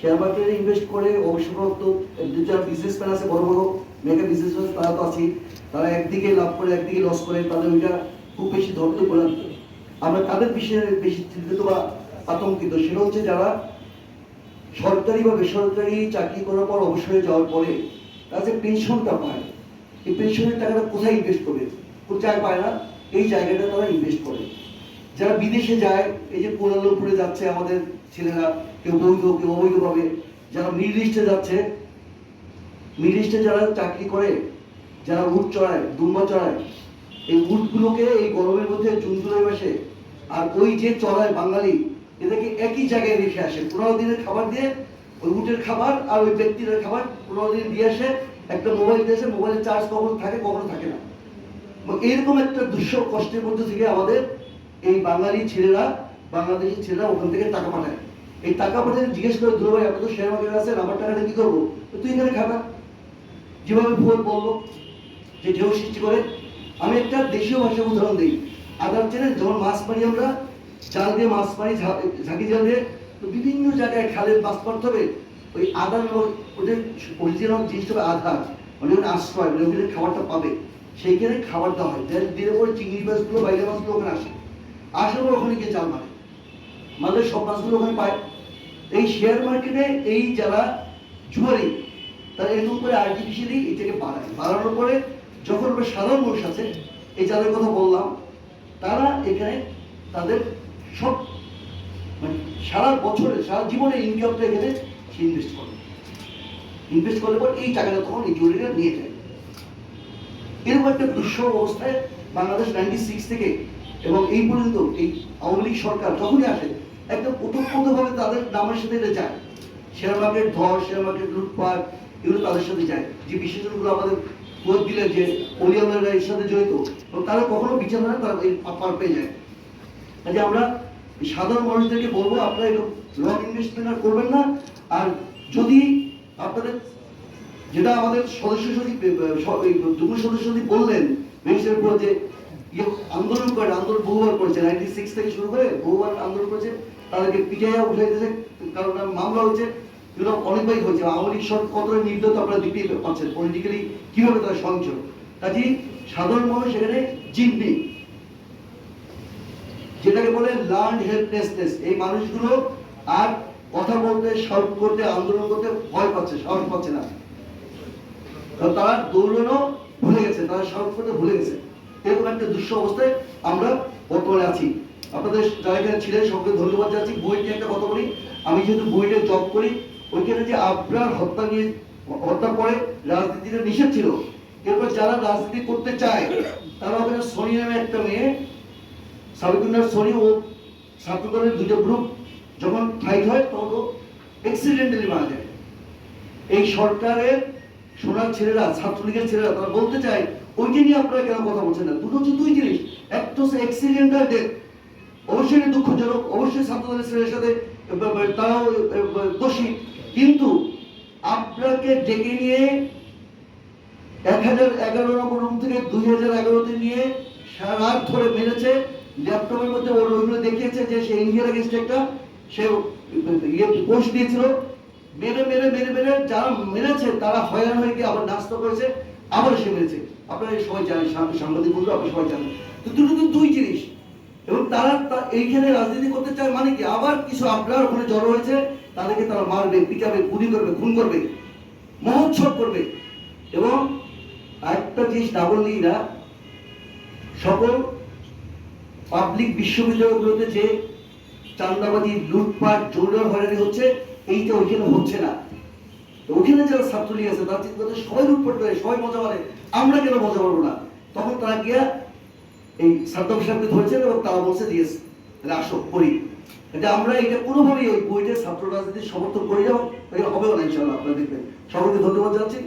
Share মার্কেটে invest করে অবসরপ্রাপ্ত দু চার বিজনেসম্যান আছে, বড় বড় মেগা বিজনেসম্যান তারা তো আছেই। তারা একদিকে লাভ করে, একদিকে লস করে, তাদের ওইটা খুব বেশি ধরতে পারে আমরা তাদের বিষয়ে বেশি চিন্তিত বা আতঙ্কিত? সেটা হচ্ছে যারা সরকারি বা বেসরকারি চাকরি করার পর অবসরে যাওয়ার পরে তারা যে পেনশনটা পায়, এই পেনশনের টাকাটা কোথায় ইনভেস্ট করবে? কোথায় পায় না, এই জায়গাটা তারা ইনভেস্ট করে। যারা বিদেশে যায়, এই যে কুয়ালালামপুরে যাচ্ছে আমাদের ছেলেরা কেউ বৈধ, কেউ অবৈধভাবে যারা ইস্টে যাচ্ছে মিডল ইস্টে যারা চাকরি করে, যারা উট চড়ায়, দুম্বা চড়ায়, এই উটগুলোকে এই গরমের মধ্যে জুন, জুলাই মাসে আর ওই যে চড়ায় বাঙালি, এদেরকে একই জায়গায় রেখে আসে। পনেরো দিনের খাবার দিয়ে ওই উটের খাবার আর ওই ব্যক্তিদের খাবার পনেরো দিন দিয়ে আসে। একটা মোবাইল দিয়েছে মোবাইলের চার্জ কখনো থাকে কখনো থাকে না। এরকম একটা দুঃসহ কষ্টের মধ্যে থেকে আমাদের এই বাঙালি ছেলেরা বাংলাদেশি ছেলেরা ওখান থেকে টাকা পাঠায়। এই টাকা পাঠিয়ে জিজ্ঞেস করে দুলো ভাই আপনি তো শেয়ার মার্কেট আছেন, আমার টাকাটা কি করব? তুই এখানে খাবা যেভাবে ভুল বলল, যে ঢেউ সৃষ্টি করে, আমি একটা দেশীয় ভাষার উদাহরণ দিই। আদার চেনে যেমন মাছ মারি আমরা, জাল দিয়ে মাছ মারি ঝাঁকি জাল দিয়ে, তো বিভিন্ন জায়গায় খালের মাছ মারতে হবে। ওই আদার ওদের অরিজিনাল জিনিসটা হবে আধার। মানে ওখানে আশ্রয় মানে ওখানে খাবারটা পাবে। সেইখানে খাবার দেওয়া হয়। দিনের পরে চিংড়ি মাছগুলো বাইরে মাছগুলো ওখানে আসে। আসার পর ওখানে গিয়ে জাল মারে। মানে সব মাছগুলো ওখানে পায়। এই শেয়ার মার্কেটে এই যারা জুয়ারি তারা এরকম করে আর্টিফিশিয়ালি এটাকে বাড়ায়। বাড়ানোর পরে যখন আমরা সাধারণ মানুষ আছে, এই যাদের কথা বললাম, তারা এখানে তাদের সব মানে সারা বছরে, সারা জীবনের ইনকামটা এখানে সে ইনভেস্ট করে। ইনভেস্ট করার পর এই টাকাটা তখন এই জুয়েরিরা নিয়ে যায়। এরকম একটা দুঃসহ অবস্থায় বাংলাদেশ নাইনটি সিক্স থেকে এবং এই পর্যন্ত এই আওয়ামী লীগ সরকার যখনই আসে একদম ওতপ্রোতভাবে তাদের নামের সাথে এটা যায়। শেয়ার মার্কেট ধর শেয়ার মার্কেট লুটপাট, এগুলো তাদের সাথে যায়। যে বিশেষজ্ঞগুলো আমাদের ভোট দিলেন যে অলিয়ামরা এর সাথে জড়িত, এবং তারা কখনো বিচার হয় তারা পার পেয়ে যায়। কাজে আমরা সাধারণ মানুষদেরকে বলব, আপনারা একটু লং ইনভেস্টমেন্ট আর করবেন না। আর যদি আপনাদের যেটা আমাদের সদস্য সচিব যুগ্ম সদস্য সচিব বললেন মেঘের উপর যে আন্দোলন করে, আন্দোলন বহুবার করেছে। নাইনটি সিক্স থেকে শুরু করে বহুবার আন্দোলন করেছে। তাদেরকে পিটাইয়া উঠাই দিয়েছে। কারণ মামলা হয়েছে এগুলো অনেকবারই হয়েছে। আওয়ামী লীগ সরকার কতটা নির্দত আপনারা দেখতেই পাচ্ছেন পলিটিক্যালি কীভাবে তারা সহিংস কাজে সাধারণ মানুষ এখানে জিম্মি যেটাকে বলে লার্ন হেল্পলেসনেস এই মানুষগুলো আর কথা বলতে সাউট করতে, আন্দোলন করতে ভয় পাচ্ছে, সাহস পাচ্ছে না। তারা দৌড়ানো ভুলে গেছে, তারা সাহস করতে ভুলে গেছে। এরকম একটা দুঃস অবস্থায় আমরা বর্তমানে আছি। আপনাদের যারা এখানে ছিলেন সবকে ধন্যবাদ জানাচ্ছি। বই নিয়ে একটা কথা বলি। আমি যেহেতু বইটা জব করি, ওইখানে যে আবরার হত্যা নিয়ে হত্যা করে রাজনীতিটা নিষেধ ছিল, এরপর যারা রাজনীতি করতে চায়, তারা ওখানে সোনি নামে একটা মেয়ে, সাবিকুন্নার সোনি ও ছাত্রদলের দুটো গ্রুপ যখন ফাইট হয়, তখন অ্যাক্সিডেন্টালি মারা যায়। এই সরকারের সোনার ছেলেরা, ছাত্রলীগের ছেলেরা, তারা বলতে চায় ওইটা নিয়ে আপনারা কেন কথা বলছেন না? দুটো হচ্ছে দুই জিনিস। একটা হচ্ছে অ্যাক্সিডেন্টাল ডেথ অবশ্যই দুঃখজনক, অবশ্যই ছাত্রদলের ছেলের সাথে তারাও দোষী। কিন্তু আপনাকে ডেকে নিয়ে এক হাজার এগারো নম্বর রুম থেকে দুই হাজার এগারোতে নিয়ে সারা ধরে মেরেছে। ল্যাপটপের মধ্যে ওর ওইগুলো দেখিয়েছে যে সে ইন্ডিয়ার এগেনস্ট একটা, সে ইয়ে পোস্ট দিয়েছিল। মেরে মেরে মেরে মেরে যারা মেরেছে তারা হয়রান হয়ে গিয়ে আবার নাস্তা করেছে, আবার সে মেরেছে। আপনারা সবাই জানেন সাংবাদিক- বন্ধু আপনারা সবাই জানেন। তো দুটো কিন্তু দুই জিনিস। এবং তারা এইখানে রাজনীতি করতে চায় মানে কি? আবার কিছু আপনার ওখানে জড়ো হয়েছে, তাদেরকে তারা মারবে, পিটাবে, গুলি করবে, খুন করবে, মহোৎসব করবে। এবং একটা জিনিস না বললেই না, সকল পাবলিক বিশ্ববিদ্যালয়গুলোতে যে চান্দাবাজি লুটপাট জোরদার হয়রানি হচ্ছে, এইটা ওইখানে হচ্ছে না। তো ওখানে যারা ছাত্রলীগ আছে, তারা করছে সবাই লুটপাট করে, সবাই মজা মারে। আমরা কেন মজা পারব না? তখন তারা গিয়া এই সাদ্দাম সাহেবকে ধরেছেন এবং তারা বলছে দিয়েছে তাহলে আসো, করি। এটা আমরা এটা কোনোভাবেই ওই বইটা ছাত্র রাজনীতির সমর্থন করে যাও এটা হবেও না ইনশাল্লাহ আপনারা দেখবেন। সকলকে ধন্যবাদ জানাচ্ছি।